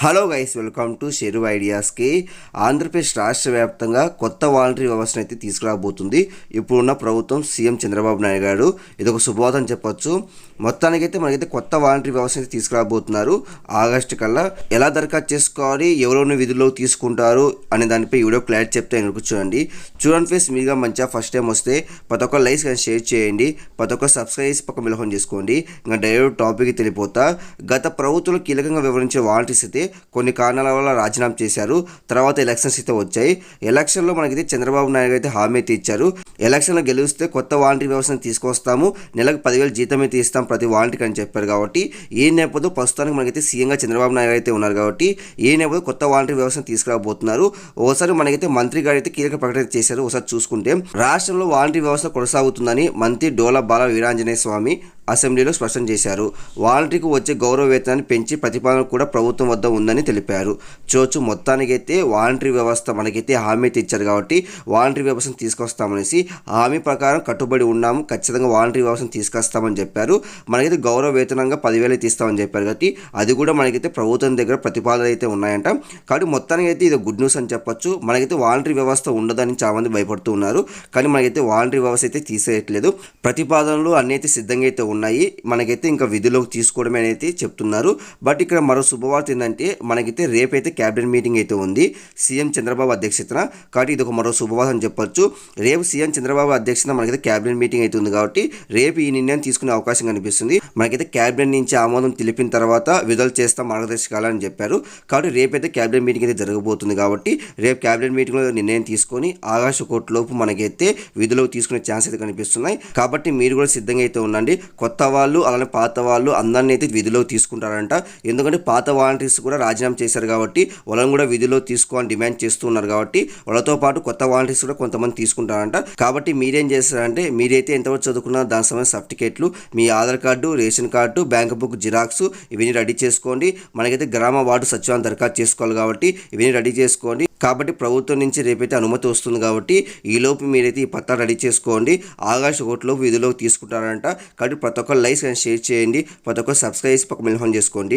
Hello guys welcome to Sheru ఐడియాస్కి Andhra Pradesh రాష్ట్ర వ్యాప్తంగా కొత్త వాలంటరీ వ్యవస్థను అయితే తీసుకురాబోతుంది. ఇప్పుడున్న ప్రభుత్వం సీఎం చంద్రబాబు నాయుడు గారు. ఇది ఒక శుభవార్త అని చెప్పొచ్చు. మొత్తానికైతే మనకైతే కొత్త వాలంటరీ వ్యవస్థ అయితే తీసుకురాబోతున్నారు. ఆగస్టు కల్లా ఎలా దరఖాస్తు చేసుకోవాలి ఎవరెవరిని విధుల్లో తీసుకుంటారు అనే దానిపై వీడియో క్లారిటీ చెప్తే నేను చూడండి. చూడండి ఫేస్ మీగా మంచిగా ఫస్ట్ టైం వస్తే ప్రతి ఒక్క లైక్స్ కానీ షేర్ చేయండి. ప్రతి ఒక్క సబ్స్క్రైబ్ చేసి పక్క మిలహం చేసుకోండి. ఇంకా డైరెక్ట్ టాపిక్ తెలిపోతా గత ప్రభుత్వంలో కీలకంగా వివరించే వాలంటీర్స్ అయితే కొన్ని కారణాల వల్ల రాజీనామా చేశారు. తర్వాత ఎలక్షన్స్ అయితే వచ్చాయి. ఎలక్షన్లో మనకైతే చంద్రబాబు నాయుడు అయితే హామీ అయితే ఇచ్చారు. ఎలక్షన్లో గెలిస్తే కొత్త వాలంటీర్ వ్యవస్థను తీసుకొస్తాము. నెలకు పదివేలు జీతం అయితే ఇస్తాం ప్రతి వాలంటీర్ అని చెప్పారు కాబట్టి ఈ నేపథ్యంలో ప్రస్తుతానికి మనకైతే సీఎంగా చంద్రబాబు నాయుడు అయితే ఉన్నారు కాబట్టి ఈ నేపథ్యంలో కొత్త వాలంటీర్ వ్యవస్థను తీసుకురాబోతున్నారు. ఒకసారి మనకైతే మంత్రి గారు అయితే కీలక ప్రకటన చేశారు. ఒకసారి చూసుకుంటే రాష్ట్రంలో వాలంటీర్ వ్యవస్థ కొనసాగుతుందని మంత్రి డోల బాల వీరాంజనేయ స్వామి అసెంబ్లీలో స్పష్టం చేశారు. వాలంటీర్కు వచ్చే గౌరవ వేతనాన్ని పెంచి ప్రతిపాదన కూడా ప్రభుత్వం వద్ద ఉందని తెలిపారు. చూచు మొత్తానికైతే వాలంటరీ వ్యవస్థ మనకైతే హామీ తెచ్చారు ఇచ్చారు కాబట్టి వాలంటరీ వ్యవస్థను తీసుకొస్తామనేసి హామీ ప్రకారం కట్టుబడి ఉన్నాము. ఖచ్చితంగా వాలంటరీ వ్యవస్థను తీసుకొస్తామని చెప్పారు. మనకైతే గౌరవ వేతనంగా పదివేలు తీస్తామని చెప్పారు కాబట్టి అది కూడా మనకైతే ప్రభుత్వం దగ్గర ప్రతిపాదనలు అయితే ఉన్నాయంట. కాబట్టి మొత్తానికి అయితే ఇది గుడ్ న్యూస్ అని చెప్పొచ్చు. మనకైతే వాలంటరీ వ్యవస్థ ఉండదని చాలామంది భయపడుతూ ఉన్నారు. కానీ మనకైతే వాలంటరీ వ్యవస్థ అయితే తీసేయట్లేదు. ప్రతిపాదనలు అన్నీ అయితే సిద్ధంగా అయితే ఉన్నాయి. మనకైతే ఇంకా విధిలోకి తీసుకోవడమే అనేది చెప్తున్నారు. బట్ ఇక్కడ మరో శుభవార్త ఏంటంటే మనకైతే రేపైతే క్యాబినెట్ మీటింగ్ అయితే ఉంది. సీఎం చంద్రబాబు అధ్యక్షతన. కాబట్టి ఇది ఒక మరో శుభవార్త అని చెప్పొచ్చు. రేపు సీఎం చంద్రబాబు అధ్యక్షతన మనకైతే క్యాబినెట్ మీటింగ్ అయితే ఉంది కాబట్టి రేపు ఈ నిర్ణయం తీసుకునే అవకాశం కనిపిస్తుంది. మనకైతే క్యాబినెట్ నుంచి ఆమోదం తెలిపిన తర్వాత విడుదల చేస్తాం మార్గదర్శకాలు అని చెప్పారు. కాబట్టి రేపైతే క్యాబినెట్ మీటింగ్ అయితే జరగబోతుంది కాబట్టి రేపు క్యాబినెట్ మీటింగ్లో నిర్ణయం తీసుకొని ఆకాశ కోట్లోపు మనకైతే విధులకు తీసుకునే ఛాన్స్ అయితే కనిపిస్తున్నాయి. కాబట్టి మీరు కూడా సిద్ధంగా అయితే ఉండండి. కొత్త వాళ్ళు అలానే పాత వాళ్ళు అందరినీ అయితే విధిలో తీసుకుంటారంట. ఎందుకంటే పాత వాలంటీర్స్ కూడా రాజీనామా చేశారు కాబట్టి వాళ్ళని కూడా విధిలో తీసుకోవాలని డిమాండ్ చేస్తున్నారు కాబట్టి వాళ్ళతో పాటు కొత్త వాలంటీర్స్ కూడా కొంతమంది తీసుకుంటారంట. కాబట్టి మీరేం చేస్తారంటే మీరైతే ఎంతవరకు చదువుకున్నారో దాని సమయం సర్టిఫికేట్లు మీ Aadhaar card ration card bank book xerox ఇవన్నీ రెడీ చేసుకోండి. మనకైతే గ్రామ వార్డు సచివాలయం దరఖాస్తు చేసుకోవాలి కాబట్టి ఇవన్నీ రెడీ చేసుకోండి. కాబట్టి ప్రభుత్వం నుంచి రేపైతే అనుమతి వస్తుంది కాబట్టి ఈలోపు మీరైతే ఈ పత్తా రెడీ చేసుకోండి. ఆగస్టు ఒకటిలోపు విధిలోకి తీసుకుంటారంట. కాబట్టి ప్రతి ఒక్క లైక్స్ షేర్ చేయండి. ప్రతి ఒక్క సబ్స్క్రైబ్ పక్క మిల్హం చేసుకోండి.